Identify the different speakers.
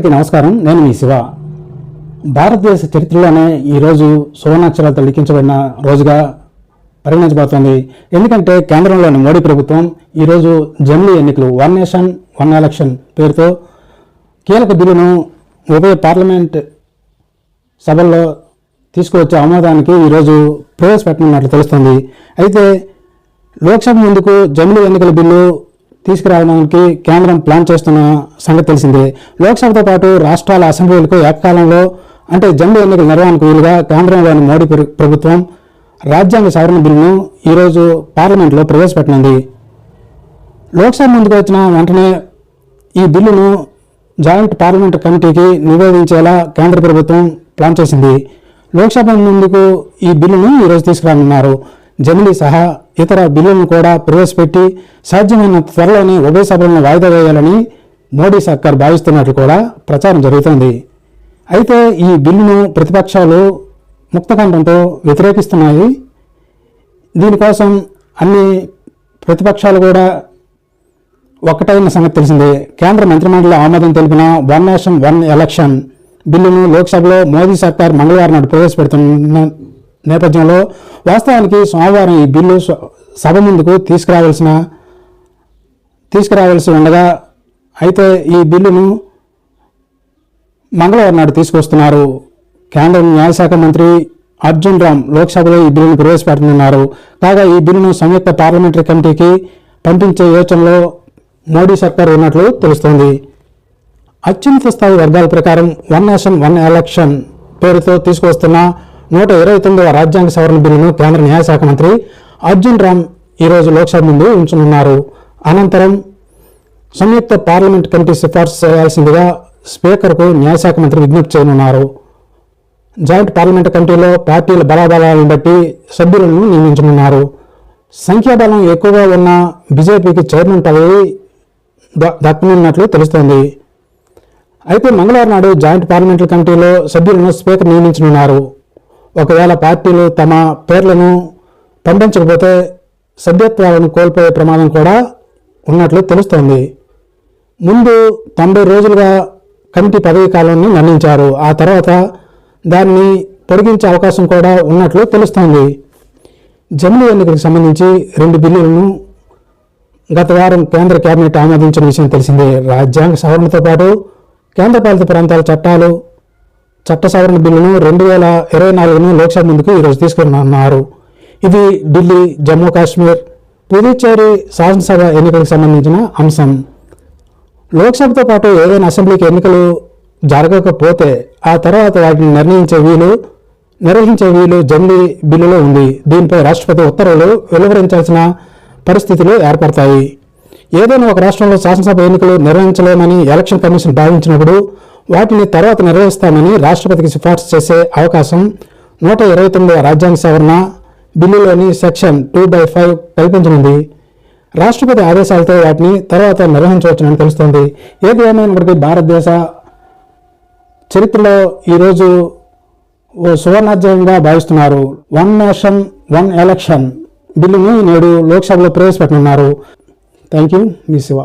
Speaker 1: అందరికీ నమస్కారం. నేను మీ శివ. భారతదేశ చరిత్రలోనే ఈరోజు సువర్ణాక్షరాలతో లిఖించబడిన రోజుగా పరిగణించబడుతుంది. ఎందుకంటే కేంద్రంలోని మోడీ ప్రభుత్వం ఈరోజు జమిలీ ఎన్నికలు వన్ నేషన్ వన్ ఎలక్షన్ పేరుతో కీలక బిల్లును ఉభయ పార్లమెంట్ సభల్లో తీసుకువచ్చే ఆమోదానికి ఈరోజు ప్రవేశపెట్టనున్నట్లు తెలుస్తుంది. అయితే లోక్సభ ముందుకు జమిలీ ఎన్నికల బిల్లు తీసుకురావడానికి కేంద్రం ప్లాన్ చేస్తున్న సంగతి తెలిసిందే. లోక్సభతో పాటు రాష్ట్రాల అసెంబ్లీలకు ఏకకాలంలో అంటే జమిలీ ఎన్నికల నిర్వహణకు వీలుగా కేంద్రంలోని మోడీ ప్రభుత్వం రాజ్యాంగ సవరణ బిల్లును ఈరోజు పార్లమెంట్లో ప్రవేశపెట్టనుంది. లోక్సభ ముందుకు వచ్చిన వెంటనే ఈ బిల్లును జాయింట్ పార్లమెంట్ కమిటీకి నివేదించేలా కేంద్ర ప్రభుత్వం ప్లాన్ చేసింది. లోక్సభ ముందుకు ఈ బిల్లును ఈరోజు తీసుకురానున్నారు. జమిలీ సహా ఇతర బిల్లులను కూడా ప్రవేశపెట్టి సాధ్యమైన త్వరలోనే ఉభయ సభలను వాయిదా వేయాలని మోడీ సర్కార్ భావిస్తున్నట్లు కూడా ప్రచారం జరుగుతోంది. అయితే ఈ బిల్లును ప్రతిపక్షాలు ముక్తకంఠంతో వ్యతిరేకిస్తున్నాయి. దీనికోసం అన్ని ప్రతిపక్షాలు కూడా ఒక్కటైన సంగతి తెలిసిందే. కేంద్ర మంత్రిమండలి ఆమోదం తెలిపిన వన్ నేషన్ వన్ ఎలక్షన్ బిల్లును లోక్సభలో మోదీ సర్కార్ మంగళవారం నాడు ప్రవేశపెడుతున్న నేపథ్యంలో వాస్తవానికి సోమవారం ఈ బిల్లు స- సభ ముందుకు తీసుకురావాల్సిన తీసుకురావాల్సి ఉండగా అయితే ఈ బిల్లును మంగళవారం నాడు తీసుకొస్తున్నారు. కేంద్ర న్యాయశాఖ మంత్రి అర్జున్ రామ్ లోక్సభలో ఈ బిల్లును ప్రవేశపెట్టనున్నారు. కాగా ఈ బిల్లును సంయుక్త పార్లమెంటరీ కమిటీకి పంపించే యోచనలో మోడీ సర్కార్ ఉన్నట్లు తెలుస్తోంది. అత్యున్నత స్థాయి వర్గాల ప్రకారం వన్ నేషన్ వన్ ఎలక్షన్ పేరుతో తీసుకొస్తున్న నూట ఇరవై తొమ్మిదవ రాజ్యాంగ సవరణ బిల్లును కేంద్ర న్యాయశాఖ మంత్రి అర్జున్ రామ్ ఈరోజు లోక్సభ ముందు ఉంచనున్నారు. అనంతరం సంయుక్త పార్లమెంట్ కమిటీ సిఫార్సు చేయాల్సిందిగా స్పీకర్కు న్యాయశాఖ మంత్రి విజ్ఞప్తి చేయనున్నారు. జాయింట్ పార్లమెంట్ కమిటీలో పార్టీల బలాబలాలను బట్టి సభ్యులను నియమించనున్నారు. సంఖ్యాబలం ఎక్కువగా ఉన్న బీజేపీకి చైర్మన్ పదవి దక్కనున్నట్లు తెలుస్తోంది. అయితే మంగళవారం నాడు జాయింట్ పార్లమెంటరీ కమిటీలో సభ్యులను స్పీకర్ నియమించనున్నారు. ఒకవేళ పార్టీలు తమ పేర్లను పంపించకపోతే సభ్యత్వాలను కోల్పోయే ప్రమాదం కూడా ఉన్నట్లు తెలుస్తోంది. ముందు తొంభై రోజులుగా కమిటీ పదవీ కాలాన్ని నిర్ణయించారు ఆ తర్వాత దాన్ని పొడిగించే అవకాశం కూడా ఉన్నట్లు తెలుస్తోంది. జమ్ము ఎన్నికలకు సంబంధించి రెండు బిల్లులను గత వారం కేంద్ర కేబినెట్ ఆమోదించిన విషయం తెలిసిందే. రాజ్యాంగ సవరణతో పాటు కేంద్రపాలిత ప్రాంతాల చట్టాలు చట్ట సవరణ బిల్లును రెండు వేల ఇరవై నాలుగును లోక్సభ ముందుకు ఈరోజు తీసుకున్నారు ఇది ఢిల్లీ జమ్మూ కాశ్మీర్ పుదుచ్చేరి శాసనసభ ఎన్నికలకు సంబంధించిన అంశం. లోక్సభతో పాటు ఏదైనా అసెంబ్లీకి ఎన్నికలు జరగకపోతే ఆ తర్వాత వాటిని నిర్ణయించే వీలు నిర్వహించే వీలు జమిలీ బిల్లులో ఉంది. దీనిపై రాష్ట్రపతి ఉత్తర్వులు వెలువరించాల్సిన పరిస్థితులు ఏర్పడతాయి. ఏదైనా ఒక రాష్ట్రంలో శాసనసభ ఎన్నికలు నిర్వహించలేమని ఎలక్షన్ కమిషన్ భావించినప్పుడు వాటిని తర్వాత నిర్వహిస్తామని రాష్ట్రపతికి సిఫార్సు చేసే అవకాశం నూట ఇరవై తొమ్మిదవ రాజ్యాంగ సవరణ బిల్లులోని సెక్షన్ టూ బై ఫైవ్ కల్పించనుంది. రాష్ట్రపతి ఆదేశాలతో వాటిని తర్వాత నిర్వహించవచ్చునని తెలుస్తోంది. ఏది ఏమైనప్పటికీ భారతదేశ చరిత్రలో ఈరోజు ఓ సువర్ణాధ్యాయంగా భావిస్తున్నారు. వన్ నేషన్ వన్ ఎలక్షన్ బిల్లును నేడు లోక్సభలో ప్రవేశపెట్టనున్నారు. థ్యాంక్ యూ మీ శివ.